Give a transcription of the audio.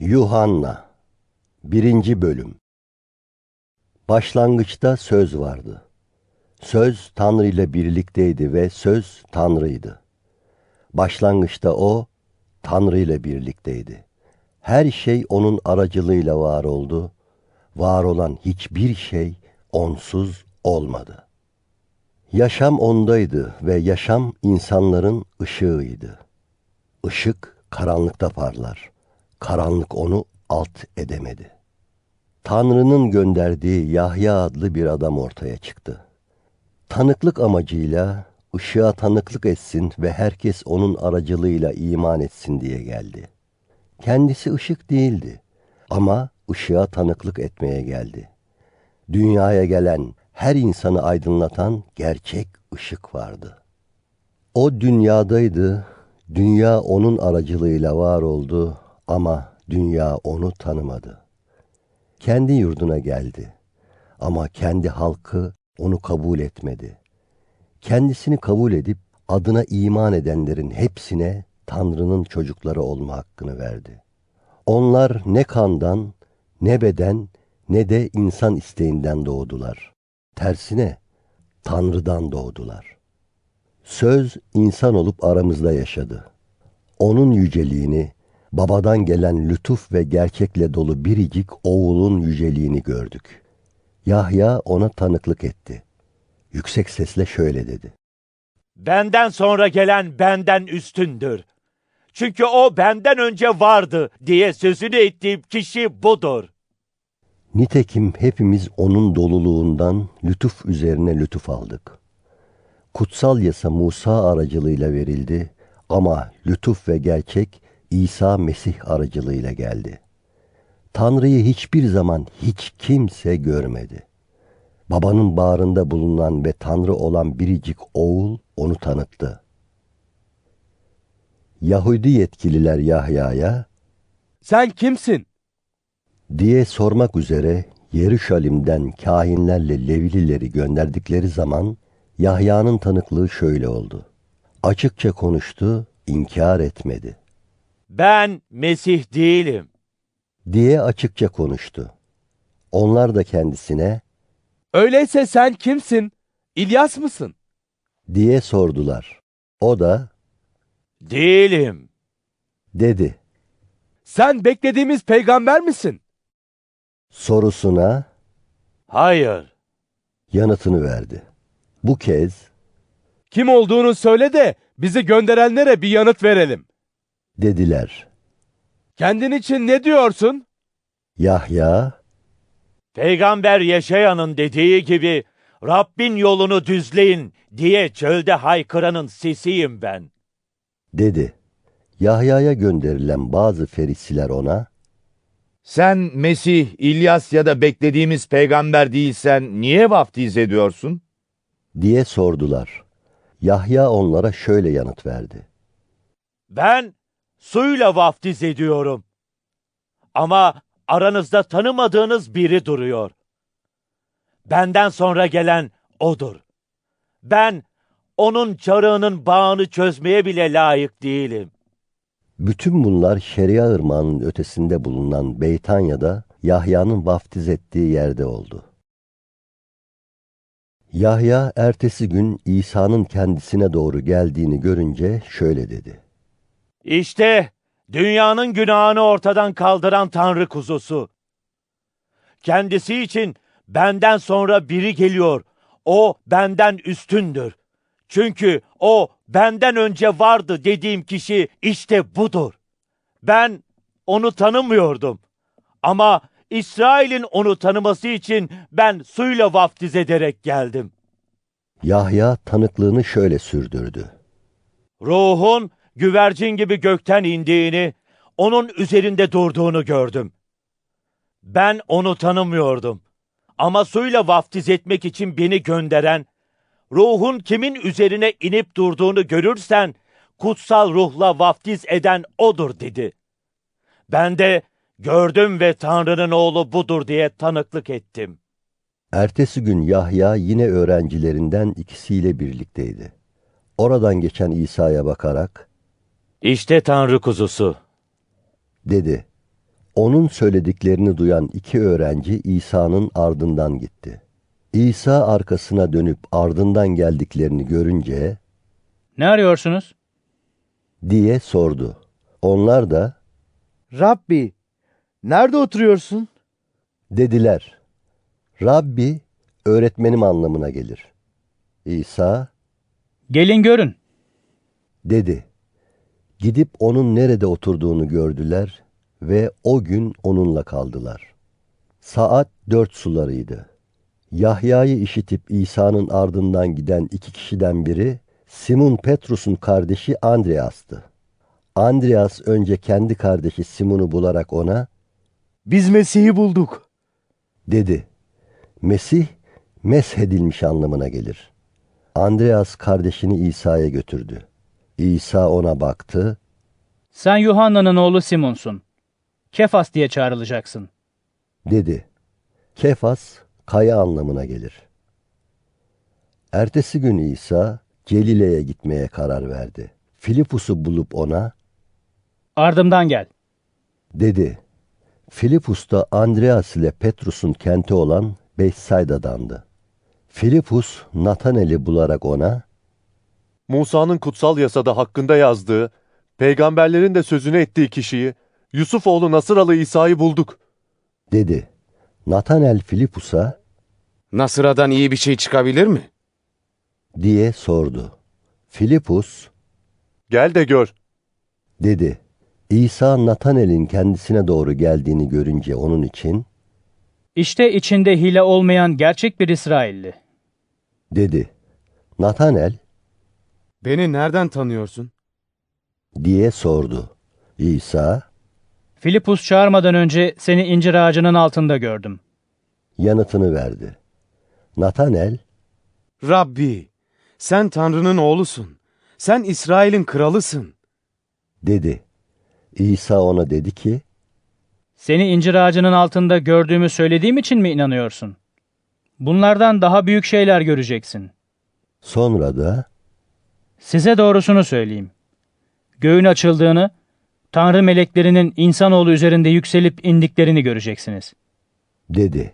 Yuhanna 1. Bölüm Başlangıçta söz vardı. Söz Tanrı ile birlikteydi ve söz Tanrı'ydı. Başlangıçta o Tanrı ile birlikteydi. Her şey onun aracılığıyla var oldu. Var olan hiçbir şey onsuz olmadı. Yaşam ondaydı ve yaşam insanların ışığıydı. Işık karanlıkta parlar. Karanlık onu alt edemedi. Tanrı'nın gönderdiği Yahya adlı bir adam ortaya çıktı. Tanıklık amacıyla ışığa tanıklık etsin ve herkes onun aracılığıyla iman etsin diye geldi. Kendisi ışık değildi ama ışığa tanıklık etmeye geldi. Dünyaya gelen her insanı aydınlatan gerçek ışık vardı. O dünyadaydı, dünya onun aracılığıyla var oldu ama dünya onu tanımadı. Kendi yurduna geldi ama kendi halkı onu kabul etmedi. Kendisini kabul edip adına iman edenlerin hepsine Tanrı'nın çocukları olma hakkını verdi. Onlar ne kandan, ne beden, ne de insan isteğinden doğdular. Tersine Tanrı'dan doğdular. Söz insan olup aramızda yaşadı. Onun yüceliğini, babadan gelen lütuf ve gerçekle dolu biricik oğulun yüceliğini gördük. Yahya ona tanıklık etti. Yüksek sesle şöyle dedi. Benden sonra gelen benden üstündür. Çünkü o benden önce vardı diye sözünü ettiğim kişi budur. Nitekim hepimiz onun doluluğundan lütuf üzerine lütuf aldık. Kutsal yasa Musa aracılığıyla verildi ama lütuf ve gerçek İsa Mesih aracılığıyla geldi. Tanrı'yı hiçbir zaman hiç kimse görmedi. Babanın bağrında bulunan ve Tanrı olan biricik oğul onu tanıttı. Yahudi yetkililer Yahya'ya Sen kimsin? diye sormak üzere Yeruşalim'den kahinlerle Levilileri gönderdikleri zaman Yahya'nın tanıklığı şöyle oldu. Açıkça konuştu, inkar etmedi. Ben Mesih değilim. diye açıkça konuştu. Onlar da kendisine Öyleyse sen kimsin? İlyas mısın? diye sordular. O da Değilim. dedi. Sen beklediğimiz peygamber misin? Sorusuna Hayır. yanıtını verdi. Bu kez Kim olduğunu söyle de bizi gönderenlere bir yanıt verelim. Dediler. Kendin için ne diyorsun? Yahya Peygamber Yeşaya'nın dediği gibi Rabbin yolunu düzleyin diye çölde haykıranın sesiyim ben. dedi. Yahya'ya gönderilen bazı ferisiler ona Sen Mesih, İlyas ya da beklediğimiz peygamber değilsen niye vaftiz ediyorsun? diye sordular. Yahya onlara şöyle yanıt verdi. Ben suyla vaftiz ediyorum. Ama aranızda tanımadığınız biri duruyor. Benden sonra gelen odur. Ben onun çarığının bağını çözmeye bile layık değilim. Bütün bunlar Şeria Irmağı'nın ötesinde bulunan Beytanya'da Yahya'nın vaftiz ettiği yerde oldu. Yahya ertesi gün İsa'nın kendisine doğru geldiğini görünce şöyle dedi. İşte dünyanın günahını ortadan kaldıran Tanrı kuzusu. Kendisi için benden sonra biri geliyor. O benden üstündür. Çünkü o benden önce vardı dediğim kişi işte budur. Ben onu tanımıyordum. Ama İsrail'in onu tanıması için ben suyla vaftiz ederek geldim. Yahya tanıklığını şöyle sürdürdü. Ruhun güvercin gibi gökten indiğini, onun üzerinde durduğunu gördüm. Ben onu tanımıyordum. Ama suyla vaftiz etmek için beni gönderen, ruhun kimin üzerine inip durduğunu görürsen, kutsal ruhla vaftiz eden odur dedi. Ben de gördüm ve Tanrı'nın oğlu budur diye tanıklık ettim. Ertesi gün Yahya yine öğrencilerinden ikisiyle birlikteydi. Oradan geçen İsa'ya bakarak İşte Tanrı kuzusu. dedi. Onun söylediklerini duyan iki öğrenci İsa'nın ardından gitti. İsa arkasına dönüp ardından geldiklerini görünce Ne arıyorsunuz? diye sordu. Onlar da Rabbi, nerede oturuyorsun? dediler. Rabbi öğretmenim anlamına gelir. İsa Gelin görün. dedi. Gidip onun nerede oturduğunu gördüler ve o gün onunla kaldılar. Saat dört sularıydı. Yahya'yı işitip İsa'nın ardından giden iki kişiden biri Simon Petrus'un kardeşi Andreas'tı. Andreas önce kendi kardeşi Simon'u bularak ona Biz Mesih'i bulduk. dedi. Mesih meshedilmiş anlamına gelir. Andreas kardeşini İsa'ya götürdü. İsa ona baktı, Sen Yuhanna'nın oğlu Simon'sun. Kefas diye çağrılacaksın. dedi. Kefas, kaya anlamına gelir. Ertesi gün İsa, Gelile'ye gitmeye karar verdi. Filipus'u bulup ona, Ardımdan gel. dedi. Filipus da Andreas ile Petrus'un kenti olan Bethsaida'dandı. Filipus, Natanel'i bularak ona, Musa'nın kutsal yasada hakkında yazdığı, peygamberlerin de sözünü ettiği kişiyi, Yusuf oğlu Nasıralı İsa'yı bulduk. dedi. Natanel Filipus'a, Nasıra'dan iyi bir şey çıkabilir mi? diye sordu. Filipus, Gel de gör. dedi. İsa Natanel'in kendisine doğru geldiğini görünce onun için, İşte içinde hile olmayan gerçek bir İsrailli. dedi. Natanel, Beni nereden tanıyorsun? diye sordu. İsa Filipus çağırmadan önce seni incir ağacının altında gördüm. yanıtını verdi. Natanel, Rabbi, sen Tanrı'nın oğlusun. Sen İsrail'in kralısın. dedi. İsa ona dedi ki, Seni incir ağacının altında gördüğümü söylediğim için mi inanıyorsun? Bunlardan daha büyük şeyler göreceksin. sonra da, Size doğrusunu söyleyeyim. Göğün açıldığını, Tanrı meleklerinin insanoğlu üzerinde yükselip indiklerini göreceksiniz. dedi.